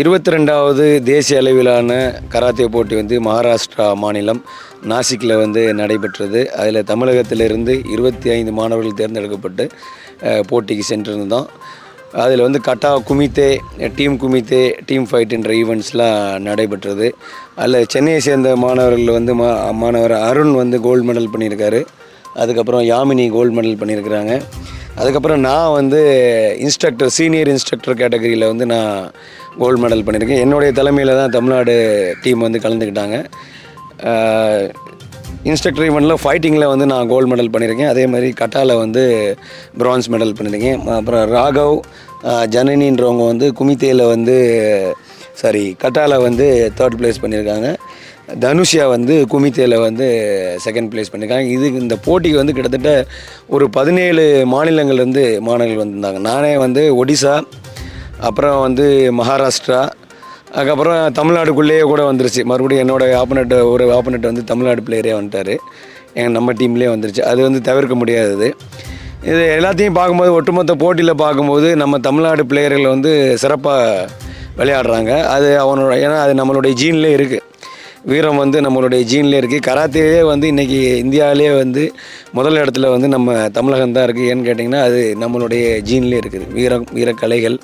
இருபத்தி ரெண்டாவது தேசிய அளவிலான கராத்தே போட்டி வந்து மகாராஷ்டிரா மாநிலம் நாசிக்கில் வந்து நடைபெற்றது. அதில் தமிழகத்திலிருந்து இருபத்தி ஐந்து மாணவர்கள் தேர்ந்தெடுக்கப்பட்டு போட்டிக்கு சென்றிருந்தோம். அதில் வந்து kata kumite team kumite team fight என்ற ஈவெண்ட்ஸ்லாம் நடைபெற்றது. அதில் சென்னையை சேர்ந்த மாணவர்கள் வந்து மா மாணவர் அருண் வந்து கோல்டு மெடல் பண்ணியிருக்காரு. அதுக்கப்புறம் யாமினி கோல்டு மெடல் பண்ணியிருக்கிறாங்க. அதுக்கப்புறம் நான் வந்து இன்ஸ்ட்ரக்டர் சீனியர் இன்ஸ்ட்ரக்டர் கேட்டகரியில் வந்து நான் கோல்டு மெடல் பண்ணியிருக்கேன். என்னுடைய தலைமையில் தான் தமிழ்நாடு டீம் வந்து கலந்துக்கிட்டாங்க. இன்ஸ்ட்ரக்டர் ஈவெண்ட்டில் ஃபைட்டிங்கில் வந்து நான் கோல்டு மெடல் பண்ணியிருக்கேன். அதே மாதிரி கட்டாவில் வந்து ப்ரான்ஸ் மெடல் பண்ணியிருக்கேன். அப்புறம் ராகவ் ஜனனின்றவங்க வந்து குமித்தேயில் வந்து சாரி கட்டாவில் வந்து தேர்ட் ப்ளேஸ் பண்ணியிருக்காங்க. தனுஷியா வந்து குமித்தேல வந்து செகண்ட் ப்ளேஸ் பண்ணியிருக்காங்க இது இந்த போட்டிக்கு வந்து கிட்டத்தட்ட ஒரு பதினேழு மாநிலங்கள்லேருந்து மாணவர்கள் வந்திருந்தாங்க. நானே வந்து ஒடிசா அப்புறம் வந்து மகாராஷ்டிரா அதுக்கப்புறம் தமிழ்நாடுக்குள்ளேயே கூட வந்துருச்சு. மறுபடியும் என்னோட ஆப்பனட் ஒரு ஆப்பனட் வந்து தமிழ்நாடு பிளேயரே வந்துட்டார். எங்கள் நம்ம டீம்லேயே வந்துருச்சு. அது வந்து தவிர்க்க முடியாதது. இது எல்லாத்தையும் பார்க்கும்போது ஒட்டுமொத்த போட்டியில் பார்க்கும்போது நம்ம தமிழ்நாடு பிளேயர்கள் வந்து சிறப்பாக விளையாடுறாங்க. அது அவனோட ஏன்னா அது நம்மளுடைய ஜீன்லேயே இருக்குது வீரம் வந்து நம்மளுடைய ஜீன்லேயே இருக்குது கராத்தேயே வந்து இன்றைக்கி இந்தியாவிலே வந்து முதல் இடத்துல வந்து நம்ம தமிழகம் தான் இருக்குது ஏன்னு கேட்டிங்கன்னா அது நம்மளுடைய ஜீன்லேயே இருக்குது. வீரம் வீரக்கலைகள்.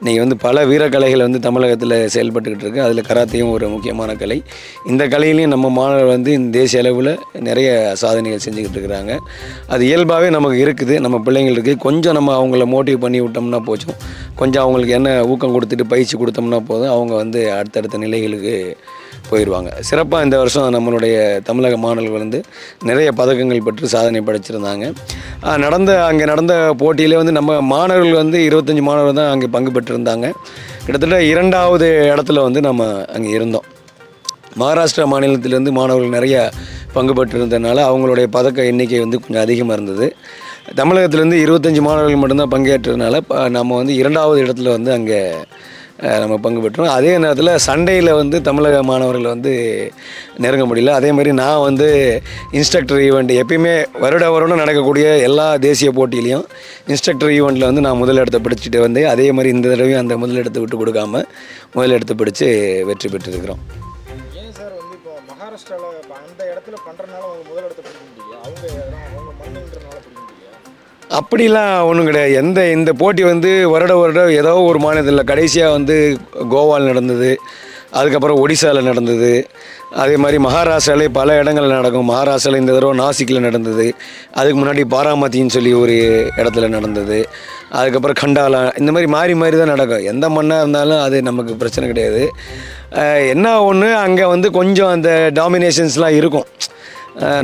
இன்றைக்கி வந்து பல வீரக்கலைகள் வந்து தமிழகத்தில் செயல்பட்டுக்கிட்டு இருக்குது அதில் கராத்தையும் ஒரு முக்கியமான கலை. இந்த கலையிலையும் நம்ம மாணவர் வந்து இந்த தேசிய அளவில் நிறைய சாதனைகள் செஞ்சுக்கிட்டு இருக்கிறாங்க. அது இயல்பாகவே நமக்கு இருக்குது. நம்ம பிள்ளைங்களுக்கு கொஞ்சம் நம்ம அவங்கள மோட்டிவ் பண்ணி விட்டோம்னா போச்சும். கொஞ்சம் அவங்களுக்கு என்ன ஊக்கம் கொடுத்துட்டு பயிற்சி கொடுத்தோம்னா போதும். அவங்க வந்து அடுத்தடுத்த நிலைகளுக்கு போயிடுவாங்க சிறப்பாக இந்த வருஷம் நம்மளுடைய தமிழக மாணவர்கள் வந்து நிறைய பதக்கங்கள் பெற்று சாதனை படைச்சிருந்தாங்க. நடந்த அங்கே நடந்த போட்டியில் வந்து நம்ம மாணவர்கள் வந்து இருபத்தஞ்சி மாணவர்கள் தான் அங்கே பங்கு பெற்றிருந்தாங்க. கிட்டத்தட்ட இரண்டாவது இடத்துல வந்து நம்ம அங்கே இருந்தோம். மகாராஷ்டிரா மாநிலத்திலேருந்து மாணவர்கள் நிறைய பங்கு பெற்றிருந்ததுனால அவங்களுடைய பதக்க எண்ணிக்கை வந்து கொஞ்சம் அதிகமாக இருந்தது. தமிழகத்திலேருந்து இருபத்தஞ்சி மாணவர்கள் மட்டும்தான் பங்கேற்றதுனால நம்ம வந்து இரண்டாவது இடத்துல வந்து அங்கே நம்ம பங்கு பெற்றோம். அதே நேரத்தில் சண்டையில் வந்து தமிழக மாணவர்கள் வந்து நெருங்க முடியல. அதே மாதிரி நான் வந்து இன்ஸ்ட்ரக்டர் ஈவெண்ட் எப்பயுமே வருட வருடம் நடக்கக்கூடிய எல்லா தேசிய போட்டியிலையும் இன்ஸ்ட்ரக்டர் ஈவெண்ட்டில் வந்து நான் முதலிடத்தை பிடிச்சிட்டு வந்தேன். அதே மாதிரி இந்த தடவையும் அந்த முதலிடத்தை விட்டு கொடுக்காம முதலிடத்தை பிடிச்சி வெற்றி பெற்றிருக்கிறோம். மகாராஷ்டிராவில் அந்த இடத்துல அவங்க பிடிக்க முடியல அவங்க அவங்க மண்ணுன்றனால பிடிக்க முடியல அப்படிலாம் ஒன்றும் கிடையாது. எந்த இந்த போட்டி வந்து வருட வருடம் ஏதோ ஒரு மாநிலத்தில் கடைசியாக வந்து கோவாவில் நடந்தது. அதுக்கப்புறம் ஒடிசாவில் நடந்தது. அதே மாதிரி மகாராஷ்டிராலே பல இடங்களில் நடக்கும். மகாராஷ்டிராவில் இந்த தடவை நாசிக்கில் நடந்தது. அதுக்கு முன்னாடி பாராமத்தின்னு சொல்லி ஒரு இடத்துல நடந்தது. அதுக்கப்புறம் கண்டாலா இந்த மாதிரி மாறி மாறி தான் நடக்கும். எந்த மண்ணாக இருந்தாலும் அது நமக்கு பிரச்சனை கிடையாது. என்ன ஒன்று அங்கே வந்து கொஞ்சம் அந்த டாமினேஷன்ஸ்லாம் இருக்கும்.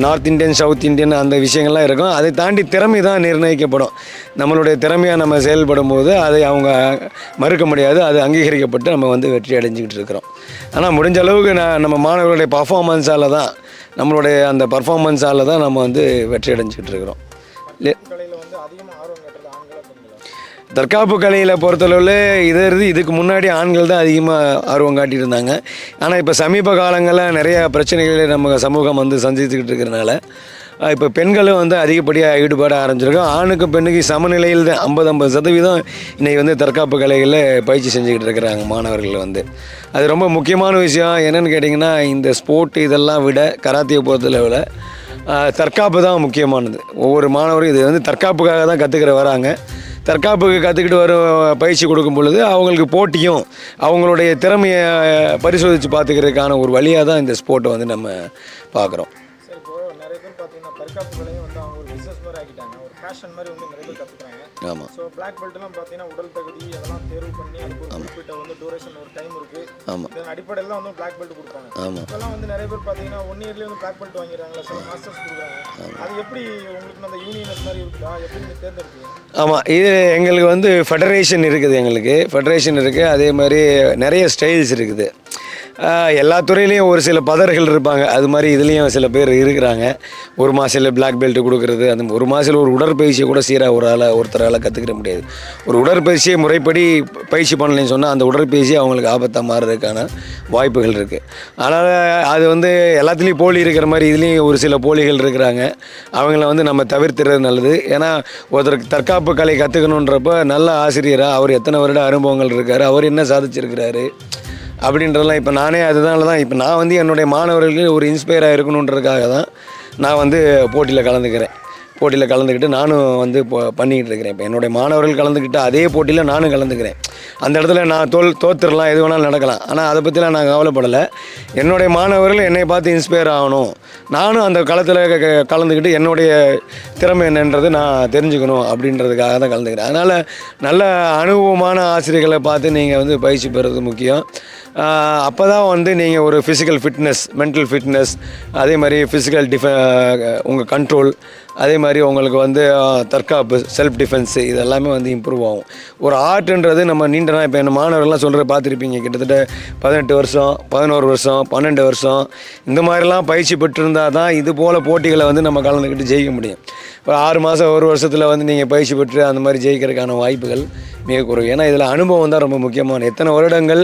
நார்த் இந்தியன் சவுத் இந்தியன் அந்த விஷயங்கள்லாம் இருக்கும். அதை தாண்டி திறமை தான் நிர்ணயிக்கப்படும். நம்மளுடைய திறமையாக நம்ம செயல்படும் போது அதை அவங்க மறுக்க முடியாது. அது அங்கீகரிக்கப்பட்டு நம்ம வந்து வெற்றி அடைஞ்சிக்கிட்டு இருக்கிறோம். ஆனால் முடிஞ்ச அளவுக்கு நான் நம்ம மாணவர்களுடைய பர்ஃபார்மன்ஸால் தான் நம்மளுடைய அந்த பர்ஃபார்மன்ஸால் தான் நம்ம வந்து வெற்றி அடைஞ்சிக்கிட்டு இருக்கிறோம். தற்காப்பு கலையில் பொறுத்தளவில் இது இருந்து இதுக்கு முன்னாடி ஆண்கள் தான் அதிகமாக ஆர்வம் காட்டியிருந்தாங்க. ஆனால் இப்போ சமீப காலங்களில் நிறையா பிரச்சனைகளை நம்ம சமூகம் வந்து சந்திச்சுக்கிட்டு இருக்கிறனால இப்போ பெண்களும் வந்து அதிகப்படியாக ஈடுபாட ஆரம்பிச்சிருக்கோம் ஆணுக்கும் பெண்ணுக்கு சமநிலையில் தான் ஐம்பது ஐம்பது சதவீதம் இன்றைக்கி வந்து தற்காப்பு கலைகளில் பயிற்சி செஞ்சுக்கிட்டு இருக்கிறாங்க மாணவர்கள் வந்து. அது ரொம்ப முக்கியமான விஷயம். என்னென்னு கேட்டிங்கன்னா இந்த ஸ்போர்ட் இதெல்லாம் விட கராத்தியை பொறுத்தளவில் தற்காப்பு தான் முக்கியமானது. ஒவ்வொரு மாணவரும் இது வந்து தற்காப்புக்காக தான் கற்றுக்கிற வராங்க. தற்காப்புக்கு கற்றுக்கிட்டு வரும் பயிற்சி கொடுக்கும் பொழுது அவங்களுக்கு போட்டியும் அவங்களுடைய திறமையை பரிசோதித்து பார்த்துக்கிறதுக்கான ஒரு வழியாக தான் இந்த ஸ்போர்ட்டை வந்து நம்ம பார்க்குறோம். நிறைய பேர் பார்த்தீங்கன்னா தற்காப்பு கலையும் வந்து அவங்க ஒரு பிஸ்னஸ் மாதிரி ஆக்கிட்டாங்க. ஒரு ஃபேஷன் மாதிரி வந்து நிறைய பேர் கற்றுக்குறாங்க ஆமாம் ஸோ பிளாக் பெல்ட்லாம் பார்த்தீங்கன்னா உடல் தகுதி அதெல்லாம் தேர்வு பண்ணி அதுக்கு ஒரு குறிப்பிட்ட வந்து டூரேஷன் ஒரு டைம் இருக்குது ஆமாம் இதன் அடிப்படையில் தான் வந்து பிளாக் பெல்ட் கொடுப்பாங்க. ஆமாம் இப்போல்லாம் வந்து நிறைய பேர் பார்த்தீங்கன்னா ஒன் இயர்லேயே வந்து பிளாக் பெல்ட் வாங்கிடுறாங்களா சில மாஸ்டர்ஸ் கொடுக்குறாங்க. அது எப்படி உங்களுக்கு அந்த யூனியன் மாதிரி இருக்குதா எப்படி நீங்கள் தேர்ந்தெடுப்பீங்க? ஆமாம் இது எங்களுக்கு வந்து ஃபெடரேஷன் இருக்குது எங்களுக்கு. ஃபெடரேஷன் இருக்குது அதே மாதிரி நிறைய ஸ்டைல்ஸ் இருக்குது. எல்லா துறையிலையும் ஒரு சில பதர்கள் இருப்பாங்க. அது மாதிரி இதுலேயும் சில பேர் இருக்கிறாங்க. ஒரு மாதத்தில் பிளாக் பெல்ட் கொடுக்குறது அந்த ஒரு மாதத்தில் ஒரு உடற்பயிற்சியை கூட சீராக ஒரு ஆளை ஒருத்தரால் கற்றுக்கிற முடியாது. ஒரு உடற்பயிற்சியை முறைப்படி பயிற்சி பண்ணலைன்னு சொன்னால் அந்த உடற்பயிற்சி அவங்களுக்கு ஆபத்தாக மாறுறதுக்கான வாய்ப்புகள் இருக்குது ஆனால் அது வந்து எல்லாத்துலேயும் போலி இருக்கிற மாதிரி இதுலேயும் ஒரு சில போலிகள் இருக்கிறாங்க. அவங்கள வந்து நம்ம தவிர்த்துறது நல்லது. ஏன்னா ஒருத்தருக்கு தற்காப்பு கலை கற்றுக்கணுன்றப்ப நல்ல ஆசிரியராக அவர் எத்தனை வருட அனுபவங்கள் இருக்கார் அவர் என்ன சாதிச்சிருக்கிறாரு அப்படின்றதெல்லாம் இப்போ நானே அதனால தான் இப்போ நான் வந்து என்னுடைய மாணவர்களுக்கு ஒரு இன்ஸ்பயராக இருக்கணுன்றதுக்காக தான் நான் வந்து போட்டியில் கலந்துக்கிறேன். போட்டியில் கலந்துக்கிட்டு நானும் வந்து இப்போ பண்ணிக்கிட்டு இருக்கிறேன். இப்போ என்னுடைய மாணவர்கள் கலந்துக்கிட்டு அதே போட்டியில் நானும் கலந்துக்கிறேன். அந்த இடத்துல நான் தோல் தோத்துடலாம் எது வேணாலும் நடக்கலாம். ஆனால் அதை பற்றிலாம் நான் கவலைப்படலை. என்னுடைய மாணவர்கள் என்னை பார்த்து இன்ஸ்பயர் ஆகணும். நானும் அந்த களத்தில் க- கலந்துக்கிட்டு என்னுடைய திறமை என்னன்றது நான் தெரிஞ்சுக்கணும் அப்படின்றதுக்காக தான் கலந்துக்கிறேன். அதனால் நல்ல அனுபவமான ஆசிரியர்களை பார்த்து நீங்கள் வந்து பயிற்சி பெறுறது முக்கியம். அப்போ தான் வந்து நீங்கள் ஒரு ஃபிசிக்கல் ஃபிட்னஸ் மென்டல் ஃபிட்னஸ் அதே மாதிரி ஃபிசிக்கல் டிஃப உங்கள் கண்ட்ரோல் அதே மாதிரி உங்களுக்கு வந்து தற்காப்பு செல்ஃப் டிஃபென்ஸு இதெல்லாமே வந்து இம்ப்ரூவ் ஆகும். ஒரு ஆர்ட்ன்றது நம்ம நீண்ட நாள் இப்போ என்ன மாணவர்கள்லாம் சொல்கிற பார்த்துருப்பீங்க. கிட்டத்தட்ட பதினெட்டு வருஷம் பதினோரு வருஷம் பன்னெண்டு வருஷம். இந்த மாதிரிலாம் பயிற்சி பெற்றிருந்தால் தான் இது போல் போட்டிகளை வந்து நம்ம கலந்துக்கிட்டு ஜெயிக்க முடியும். இப்போ ஆறு மாதம் ஒரு வருஷத்தில் வந்து நீங்கள் பயிற்சி பெற்று அந்த மாதிரி ஜெயிக்கிறதுக்கான வாய்ப்புகள் மிக குறைவு. ஏன்னா இதில் அனுபவம் தான் ரொம்ப முக்கியமான. எத்தனை வருடங்கள்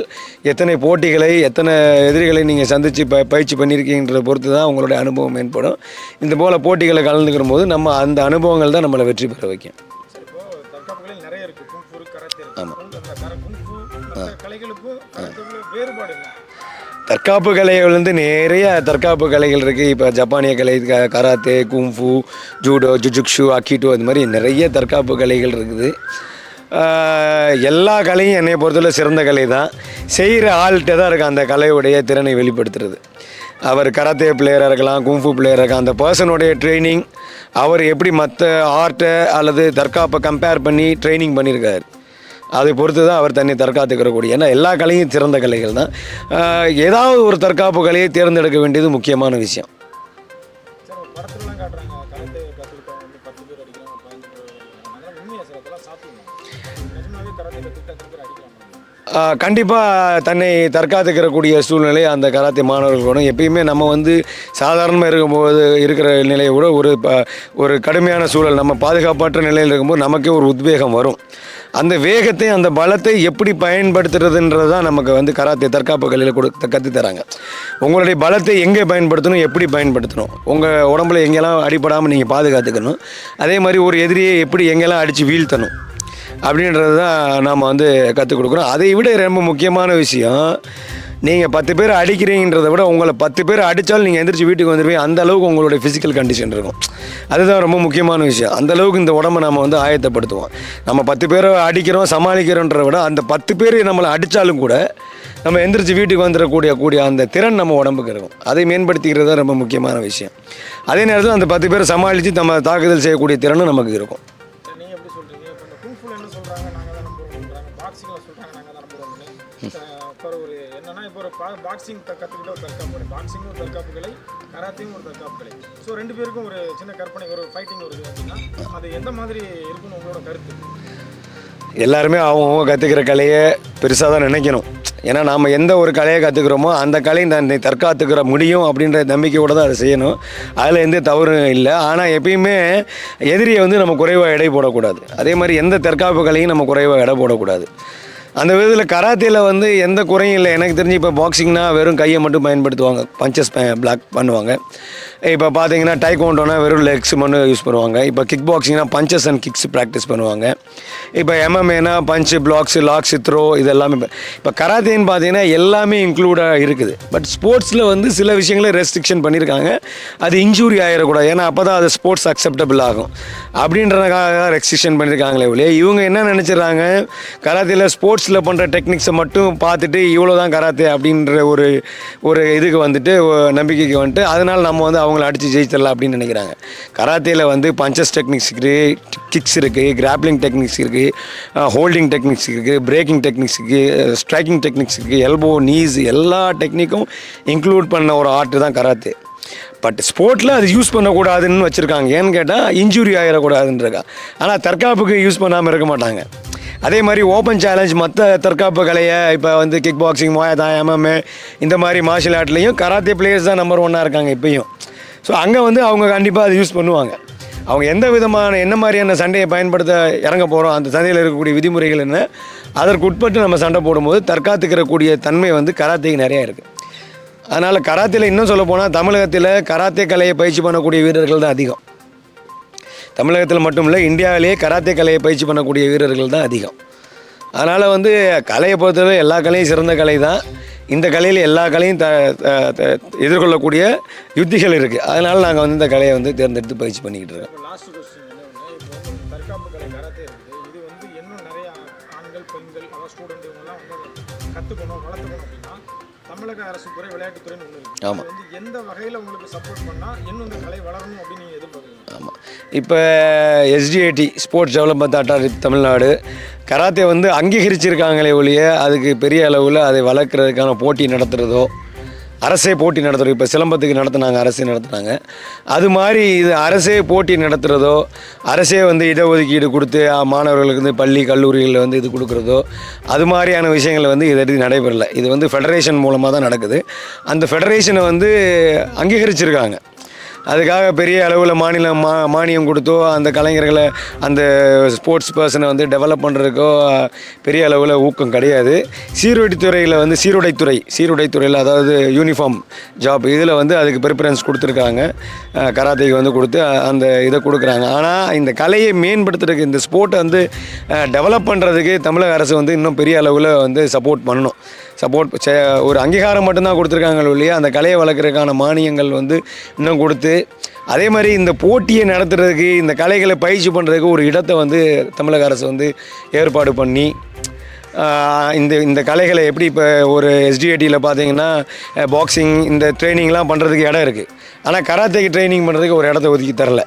எத்தனை போட்டிகளை எத்தனை எதிரிகளை நீங்கள் சந்தித்து ப பயிற்சி பண்ணியிருக்கீங்கன்றதை பொறுத்து தான் உங்களுடைய அனுபவம் மேம்படும் இந்த போல் போட்டிகளை கலந்துக்கிற போது நம்ம அந்த அனுபவங்கள் தான் நம்மளை வெற்றி பெற வைக்கும். இருக்கு குங்ஃபு கராத்தே தற்காப்பு கலைகள் வந்து நிறைய தற்காப்பு கலைகள் இருக்குது இப்போ ஜப்பானிய கலை க- karate kung fu judo jujutsu aikido அது மாதிரி நிறைய தற்காப்பு கலைகள் இருக்குது. எல்லா கலையும் என்னை பொறுத்தவரை சிறந்த கலை தான் செய்கிற ஆள்கிட்ட தான் இருக்குது அந்த கலையுடைய திறனை வெளிப்படுத்துறது. அவர் கராத்தே பிளேயராக இருக்கலாம் குங்ஃபு பிளேயராக இருக்கலாம் அந்த பர்சனுடைய ட்ரைனிங் அவர் எப்படி மற்ற ஆர்ட்டை அல்லது தற்காப்பை கம்பேர் பண்ணி ட்ரைனிங் பண்ணியிருக்காரு அதை பொறுத்து தான் அவர் தன்னை தற்காத்துக்கிறக்கூடிய ஏன்னா எல்லா கலையும் சிறந்த கலைகள் தான். ஏதாவது ஒரு தற்காப்பு கலையை தேர்ந்தெடுக்க வேண்டியது முக்கியமான விஷயம். கண்டிப்பாக தன்னை தற்காத்துக்கிறக்கூடிய சூழ்நிலை அந்த கராத்தே மாணவர்களோட எப்பயுமே நம்ம வந்து சாதாரணமாக இருக்கும்போது இருக்கிற நிலையை விட ஒரு ப- ஒரு கடுமையான சூழல் நம்ம பாதுகாப்பற்ற நிலையில் இருக்கும்போது நமக்கே ஒரு உத்வேகம் வரும். அந்த வேகத்தை அந்த பலத்தை எப்படி பயன்படுத்துறதுன்றது தான் நமக்கு வந்து கராத்தே தற்காப்பு கலையில் கொடு கற்று தராங்க. உங்களுடைய பலத்தை எங்கே பயன்படுத்தணும் எப்படி பயன்படுத்தணும்? உங்கள் உடம்புல எங்கெல்லாம் அடிபடாமல் நீங்கள் பாதுகாத்துக்கணும்? அதே மாதிரி ஒரு எதிரியை எப்படி எங்கெல்லாம் அடித்து வீழ்த்தணும்? அப்படின்றது தான் நாம் வந்து கற்றுக் கொடுக்குறோம். அதை விட ரொம்ப முக்கியமான விஷயம் நீங்கள் பத்து பேர் அடிக்கிறீங்கன்றதை விட உங்களை பத்து பேர் அடித்தாலும் நீங்கள் எந்திரிச்சு வீட்டுக்கு வந்துருவீங்க. அந்த அளவுக்கு உங்களுடைய ஃபிசிக்கல் கண்டிஷன் இருக்கும். அதுதான் ரொம்ப முக்கியமான விஷயம். அந்த அளவுக்கு இந்த உடம்பை நம்ம வந்து ஆயத்தப்படுத்துவோம். நம்ம பத்து பேரை அடிக்கிறோம் சமாளிக்கிறோன்றதை விட அந்த பத்து பேர் நம்மளை அடித்தாலும் கூட நம்ம எந்திரிச்சு வீட்டுக்கு வந்துடக்கூடிய கூடிய அந்த திறன் நம்ம உடம்புக்கு இருக்கும். அதை மேம்படுத்திக்கிறது தான் ரொம்ப முக்கியமான விஷயம். அதே நேரத்தில் அந்த பத்து பேரை சமாளித்து நம்ம தாக்குதல் செய்யக்கூடிய திறனும் நமக்கு இருக்கும். பாக்ஸிங்கில் சொல்கிறாங்க நாங்கள் தான் ஒன்று இப்போ ஒரு என்னன்னா இப்போ ஒரு பாக்ஸிங் கற்றுக்கிட்ட ஒரு தற்காப்பு கலை பாக்ஸிங்கும் ஒரு தற்காப்பு கலை கராத்தையும் ஒரு தற்காப்பு கலை ஸோ ரெண்டு பேருக்கும் ஒரு சின்ன கற்பனை ஒரு ஃபைட்டிங் வருது அப்படின்னா அது எந்த மாதிரி இருக்குன்னு உங்களோட கருத்து? எல்லாருமே அவங்கவுங்க கற்றுக்கிற கலையை பெருசாக தான் நினைக்கணும். ஏன்னா நாம் எந்த ஒரு கலையை கற்றுக்குறோமோ அந்த கலை தன்னை தற்காத்துக்கிற முடியும் அப்படின்ற நம்பிக்கையோடு தான் அதை செய்யணும். அதில் எந்த தவறும் இல்லை. ஆனால் எப்பயுமே எதிரியை வந்து நம்ம குறைவாக எடை போடக்கூடாது. அதே மாதிரி எந்த தற்காப்பு கலையும் நம்ம குறைவாக எடை போடக்கூடாது. அந்த விதத்தில் கராத்தேல வந்து எந்த குறையும் இல்லை. எனக்கு தெரிஞ்சு இப்போ பாக்ஸிங்னால் வெறும் கையை மட்டும் பயன்படுத்துவாங்க. பஞ்சஸ் பிளாக் பண்ணுவாங்க. இப்போ பார்த்தீங்கன்னா டைகோண்டோனா வெறும் லெக்ஸ் மட்டும் யூஸ் பண்ணுவாங்க. இப்போ கிக் பாக்ஸிங்னா பஞ்சஸ் அண்ட் கிக்ஸ் ப்ராக்டிஸ் பண்ணுவாங்க. இப்போ எம்எம்ஏனா பஞ்சு பிளாக்ஸ் லாக்ஸ் த்ரோ இது எல்லாமே இப்போ- இப்போ கராத்தேன்னு பார்த்தீங்கன்னா எல்லாமே இன்க்ளூடாக இருக்குது. பட் ஸ்போர்ட்ஸில் வந்து சில விஷயங்களை ரெஸ்ட்ரிக்ஷன் பண்ணியிருக்காங்க அது இன்ஜூரி ஆகிடக்கூடாது ஏன்னா அப்போ தான் அது ஸ்போர்ட்ஸ் அக்செப்டபிள் ஆகும். அப்படின்றதுக்காக ரெஸ்ட்ரிக்ஷன் பண்ணியிருக்காங்களே ஒழிய இவங்க என்ன நினச்சிடுறாங்க கராத்தேல ஸ்போர்ட்ஸில் பண்ணுற டெக்னிக்ஸை மட்டும் பார்த்துட்டு இவ்வளோ தான் கராத்தே அப்படின்ற ஒரு ஒரு இதுக்கு வந்துட்டு நம்பிக்கைக்கு வந்துட்டு அதனால் நம்ம வந்து அவங்கள அடித்து ஜெயிச்சிடலாம் அப்படின்னு நினைக்கிறாங்க. கராத்தேயில் வந்து பஞ்சஸ் டெக்னிக்ஸ் இருக்குது கிக்ஸ் இருக்குது கிராப்ளிங் டெக்னிக்ஸ் இருக்குது ஹோல்டிங் டெக்னிக்ஸ் இருக்குது பிரேக்கிங் டெக்னிக்ஸ் இருக்குது ஸ்ட்ரைக்கிங் டெக்னிக்ஸ் இருக்குது எல்போ நீஸ் எல்லா டெக்னிக்கும் இன்க்ளூட் பண்ண ஒரு ஆர்ட் தான் கராத்தே. பட் ஸ்போர்ட்டில் அது யூஸ் பண்ணக்கூடாதுன்னு வச்சுருக்காங்க. ஏன்னு கேட்டால் இன்ஜுரி ஆகிடக்கூடாதுன்றக்கா ஆனால் தற்காப்புக்கு யூஸ் பண்ணாமல் இருக்க மாட்டாங்க. அதே மாதிரி ஓப்பன் சேலஞ்ச் மற்ற தற்காப்பு கலையை இப்போ வந்து கிக் பாக்ஸிங் மோயதான் எம்எம்ஏ இந்த மாதிரி மார்ஷியல் ஆர்ட்லேயும் கராத்தே பிளேயர்ஸ் தான் நம்பர் ஒன்னாக இருக்காங்க இப்பயும். ஸோ அங்கே வந்து அவங்க கண்டிப்பாக அதை யூஸ் பண்ணுவாங்க. அவங்க எந்த விதமான என்ன மாதிரியான சண்டையை பயன்படுத்த இறங்க போகிறோம் அந்த சண்டையில் இருக்கக்கூடிய விதிமுறைகள் என்ன அதற்கு உட்பட்டு நம்ம சண்டை போடும்போது தற்காத்துக்கிறக்கூடிய தன்மை வந்து கராத்தேக்கு நிறையா இருக்குது அதனால் கராத்தேயில் இன்னும் சொல்ல போனால் தமிழகத்தில் கராத்தே கலையை பயிற்சி பண்ணக்கூடிய வீரர்கள் தான் அதிகம். தமிழகத்தில் மட்டும் இல்லை இந்தியாவிலேயே கராத்தே கலையை பயிற்சி பண்ணக்கூடிய வீரர்கள் தான் அதிகம். அதனால் வந்து கலையை பொறுத்தவரை எல்லா கலையும் சிறந்த கலை தான் இந்த கலையில் எல்லா கலையும் த த- எதிர்கொள்ளக்கூடிய யுத்திகள் இருக்குது அதனால் நாங்கள் வந்து இந்த கலையை வந்து தேர்ந்தெடுத்து பயிற்சி பண்ணிக்கிட்டு இருக்கோம். கற்றுக்கணும் வளர்த்துக்கணும் அப்படின்னா தமிழக அரசு துறை விளையாட்டுத்துறைன்னு ஒன்று இருக்குது ஆமா. அது வந்து எந்த வகையில் உங்களுக்கு சப்போர்ட் பண்ணால் இன்னும் இந்த கலை வளரணும் அப்படின்னு நீங்கள் எதிர்பார்க்குறீங்க? ஆமாம் இப்போ SDAT sports development authority Tamil Nadu karate வந்து அங்கீகரிச்சிருக்காங்களே ஒழிய அதுக்கு பெரிய அளவில் அதை வளர்க்குறதுக்கான போட்டி நடத்துகிறதோ அரசே போட்டி நடத்துகிறோம் இப்போ சிலம்பத்துக்கு நடத்துனாங்க அரசே நடத்துனாங்க. அது மாதிரி இது அரசே போட்டி நடத்துகிறதோ அரசே வந்து இடஒதுக்கீடு கொடுத்து மாணவர்களுக்கு வந்து பள்ளி கல்லூரிகளில் வந்து இது கொடுக்குறதோ அது மாதிரியான விஷயங்கள் வந்து இது இது நடைபெறலை. இது வந்து ஃபெடரேஷன் மூலமாக தான் நடக்குது. அந்த ஃபெடரேஷனை வந்து அங்கீகரிச்சிருக்காங்க. அதுக்காக பெரிய அளவில் மாநிலம் மா மானியம் கொடுத்தோ அந்த கலைஞர்களை அந்த ஸ்போர்ட்ஸ் பர்சனை வந்து டெவலப் பண்ணுறதுக்கோ பெரிய அளவில் ஊக்கம் கிடையாது. சீருடைத்துறையில் வந்து சீருடைத்துறை சீருடைத்துறையில் அதாவது யூனிஃபார்ம் ஜாப் இதில் வந்து அதுக்கு ப்ரிஃபரன்ஸ் கொடுத்துருக்காங்க. கராத்தேக்கு வந்து கொடுத்து அந்த இதை கொடுக்குறாங்க. ஆனால் இந்த கலையை மேம்படுத்துறதுக்கு இந்த ஸ்போர்ட்டை வந்து டெவலப் பண்ணுறதுக்கு தமிழக அரசு வந்து இன்னும் பெரிய அளவில் வந்து சப்போர்ட் பண்ணணும். சப்போர்ட் ஒரு அங்கீகாரம் மட்டும்தான் கொடுத்துருக்காங்க இல்லையா? அந்த கலையை வளர்க்குறதுக்கான மானியங்கள் வந்து இன்னும் கொடுத்து அதே மாதிரி இந்த போட்டியை நடத்துறதுக்கு இந்த கலைகளை பயிற்சி பண்ணுறதுக்கு ஒரு இடத்தை வந்து தமிழக அரசு வந்து ஏற்பாடு பண்ணி இந்த இந்த கலைகளை எப்படி இப்போ ஒரு எஸ்டிஐடியில் பார்த்தீங்கன்னா பாக்ஸிங் இந்த ட்ரைனிங்லாம் பண்ணுறதுக்கு இடம் இருக்குது ஆனால் கராத்தேக்கு ட்ரைனிங் பண்ணுறதுக்கு ஒரு இடத்த ஒதுக்கி தரல.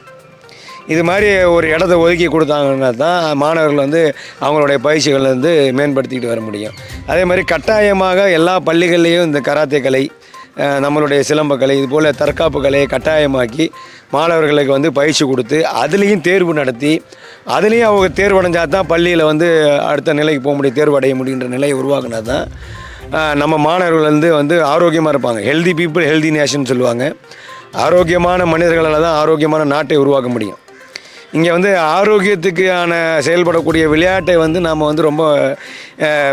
இது மாதிரி ஒரு இடத்த ஒதுக்கி கொடுத்தாங்கன்னா தான் மாணவர்கள் வந்து அவங்களுடைய பயிற்சிகளை வந்து மேம்படுத்திக்கிட்டு வர முடியும். அதே மாதிரி கட்டாயமாக எல்லா பள்ளிகள்லேயும் இந்த கராத்தே கலை நம்மளுடைய சிலம்பக்கலை இது போல் தற்காப்பு கலையை கட்டாயமாக்கி மாணவர்களுக்கு வந்து பயிற்சி கொடுத்து அதுலேயும் தேர்வு நடத்தி அதுலேயும் அவங்க தேர்வடைஞ்சா தான் பள்ளியில் வந்து அடுத்த நிலைக்கு போக முடியும் தேர்வு அடைய முடியுன்ற நிலையை உருவாக்குனா தான் நம்ம மாணவர்கள் வந்து வந்து ஆரோக்கியமாக இருப்பாங்க. ஹெல்தி பீப்புள் ஹெல்தி நேஷன் சொல்லுவாங்க. ஆரோக்கியமான மனிதர்களால் தான் ஆரோக்கியமான நாட்டை உருவாக்க முடியும். இங்கே வந்து ஆரோக்கியத்துக்கான செயல்படக்கூடிய விளையாட்டை வந்து நாம் வந்து ரொம்ப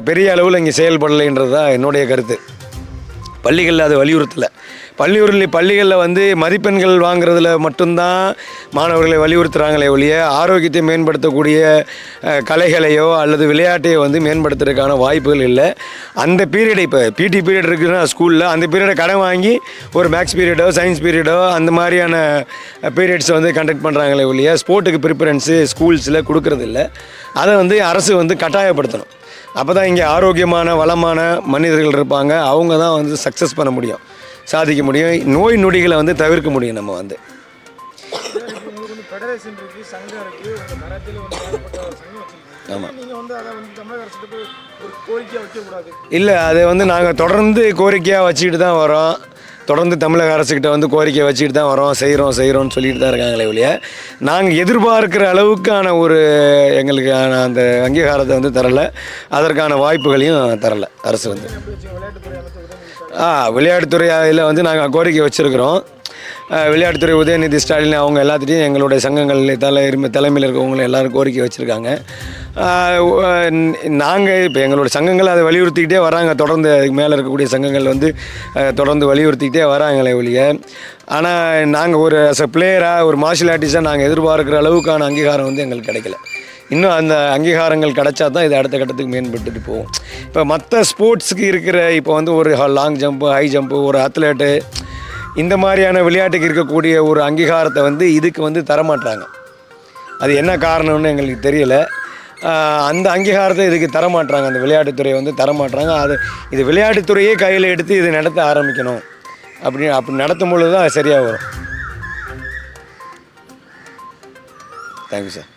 பெரிய அளவில் இங்கே செயல்படலைன்றது தான் என்னுடைய கருத்து. பள்ளிகளில் அது வலியுறுத்தலை. பள்ளியூரில் பள்ளிகளில் வந்து மதிப்பெண்கள் வாங்குறதுல மட்டும்தான் மாணவர்களை வலியுறுத்துகிறாங்களே ஒழிய ஆரோக்கியத்தை மேம்படுத்தக்கூடிய கலைகளையோ அல்லது விளையாட்டையோ வந்து மேம்படுத்துறதுக்கான வாய்ப்புகள் இல்லை. அந்த பீரியடை இப்போ பிடி பீரியட் இருக்குதுன்னா ஸ்கூலில் அந்த பீரியடை கடன் வாங்கி ஒரு மேக்ஸ் பீரியடோ சயின்ஸ் பீரியடோ அந்த மாதிரியான பீரியட்ஸை வந்து கண்டக்ட் பண்ணுறாங்களே ஒழிய ஸ்போர்ட்டுக்கு ப்ரிஃபரன்ஸு ஸ்கூல்ஸில் கொடுக்குறதில்ல. அதை வந்து அரசு வந்து கட்டாயப்படுத்தணும். அப்போ தான் இங்கே ஆரோக்கியமான வளமான மனிதர்கள் இருப்பாங்க. அவங்க தான் வந்து சக்ஸஸ் பண்ண முடியும். சாதிக்க முடியும். நோய் நொடிகளை வந்து தவிர்க்க முடியும் நம்ம வந்து. ஆமாம் இல்லை அதை வந்து நாங்கள் தொடர்ந்து கோரிக்கையாக வச்சுக்கிட்டு தான் வரோம். தொடர்ந்து தமிழக அரசுக்கிட்ட வந்து கோரிக்கை வச்சுக்கிட்டு தான் வரோம் செய்கிறோம் செய்கிறோம்னு சொல்லிட்டு தான் இருக்காங்களே ஒழிய நாங்கள் எதிர்பார்க்குற அளவுக்கான ஒரு எங்களுக்கான அந்த அங்கீகாரத்தை வந்து தரலை. அதற்கான வாய்ப்புகளையும் தரலை அரசு வந்து. விளையாட்டுத்துறை அமைச்சர் ஆ விளையாட்டுத்துறையில் வந்து நாங்கள் கோரிக்கை வச்சுருக்கிறோம். விளையாட்டுத்துறை உதயநிதி ஸ்டாலின் அவங்க எல்லாத்திட்டையும் எங்களுடைய சங்கங்கள் தலை தலைமையில் இருக்கவங்க எல்லாரும் கோரிக்கை வச்சுருக்காங்க. நாங்கள் இப்போ எங்களோட சங்கங்கள் அதை வலியுறுத்திக்கிட்டே வராங்க. தொடர்ந்து அதுக்கு மேலே இருக்கக்கூடிய சங்கங்கள் வந்து தொடர்ந்து வலியுறுத்திக்கிட்டே வராங்களே ஒழிய. ஆனால் நாங்கள் ஒரு அஸ் அ பிளேயராக ஒரு மார்ஷியல் ஆர்டிஸ்டாக நாங்கள் எதிர்பார்க்குற அளவுக்கான அங்கீகாரம் வந்து எங்களுக்கு கிடைக்கல. இன்னும் அந்த அங்கீகாரங்கள் கிடைச்சா தான் இது அடுத்த கட்டத்துக்கு மேம்பட்டுட்டு போகும் இப்போ மற்ற ஸ்போர்ட்ஸுக்கு இருக்கிற இப்போ வந்து ஒரு லாங் ஜம்ப்பு ஹை ஜம்ப்பு ஒரு அத்லெட்டு இந்த மாதிரியான விளையாட்டுக்கு இருக்கக்கூடிய ஒரு அங்கீகாரத்தை வந்து இதுக்கு வந்து தரமாட்டாங்க அது என்ன காரணம்னு எங்களுக்கு தெரியல. அந்த அங்கீகாரத்தை இதுக்கு தரமாட்டுறாங்க அந்த விளையாட்டுத்துறையை வந்து தரமாட்டுறாங்க அது இது விளையாட்டுத்துறையே கையில் எடுத்து இதை நடத்த ஆரம்பிக்கணும். அப்படி அப்படி நடத்தும் பொழுது தான் அது சரியாக வரும். Thank you sir